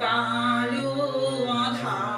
甘露啊，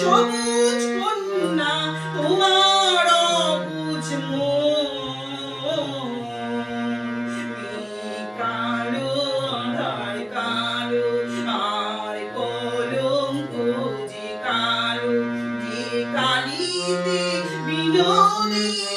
সবুজ কন্যা তোমার অবুজ কালো আধার কালো আর কলম যে কালো। যে কালিতে বিনোদী